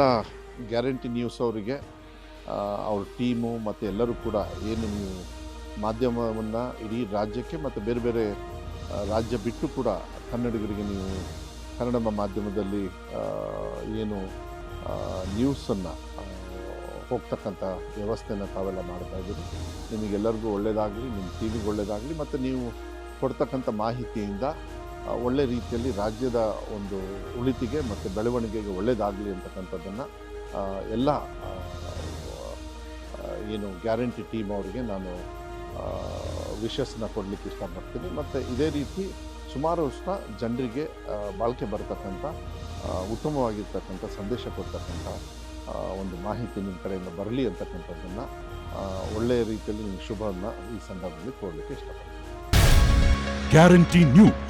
ಎಲ್ಲ guarantee news ಅವರಿಗೆ ಅವ್ರ ಟೀಮು ಮತ್ತು ಎಲ್ಲರೂ ಕೂಡ ಏನು ಮಾಧ್ಯಮವನ್ನು ಇಡೀ ರಾಜ್ಯಕ್ಕೆ ಮತ್ತು ಬೇರೆ ಬೇರೆ ರಾಜ್ಯ ಬಿಟ್ಟು ಕೂಡ ಕನ್ನಡಿಗರಿಗೆ ನೀವು ಕನ್ನಡ ಮಾಧ್ಯಮದಲ್ಲಿ ಏನು ನ್ಯೂಸನ್ನು ಹೋಗ್ತಕ್ಕಂಥ ವ್ಯವಸ್ಥೆನ ತಾವೆಲ್ಲ ಮಾಡ್ತಾ ಇದ್ದೀರಿ. ನಿಮಗೆಲ್ಲರಿಗೂ ಒಳ್ಳೆಯದಾಗಲಿ ನಿಮ್ಮ ಟೀಮಿಗೆ ಒಳ್ಳೆಯದಾಗಲಿ ಮತ್ತು ನೀವು ಕೊಡ್ತಕ್ಕಂಥ ಮಾಹಿತಿಯಿಂದ ಒಳ್ಳೆ ರೀತಿಯಲ್ಲಿ ರಾಜ್ಯದ ಒಂದು ಉಳಿತಿಗೆ ಮತ್ತು ಬೆಳವಣಿಗೆಗೆ ಒಳ್ಳೆಯದಾಗಲಿ ಅಂತಕ್ಕಂಥದ್ದನ್ನು ಎಲ್ಲ ಏನು ಗ್ಯಾರಂಟಿ ಟೀಮ್ ಅವರಿಗೆ ನಾನು ವಿಶಸ್ನ ಕೊಡಲಿಕ್ಕೆ ಇಷ್ಟಪಡ್ತೀನಿ. ಮತ್ತು ಇದೇ ರೀತಿ ಸುಮಾರು ವರ್ಷ ಜನರಿಗೆ ಬಾಳ್ಕೆ ಬರತಕ್ಕಂಥ ಉತ್ತಮವಾಗಿರ್ತಕ್ಕಂಥ ಸಂದೇಶ ಕೊಡ್ತಕ್ಕಂಥ ಒಂದು ಮಾಹಿತಿ ನಿಮ್ಮ ಕಡೆಯಿಂದ ಬರಲಿ ಅಂತಕ್ಕಂಥದ್ದನ್ನು ಒಳ್ಳೆಯ ರೀತಿಯಲ್ಲಿ ನಿಮ್ಮ ಶುಭವನ್ನು ಈ ಸಂದರ್ಭದಲ್ಲಿ ಕೊಡಲಿಕ್ಕೆ ಇಷ್ಟಪಡ್ತೀನಿ. Guarantee news.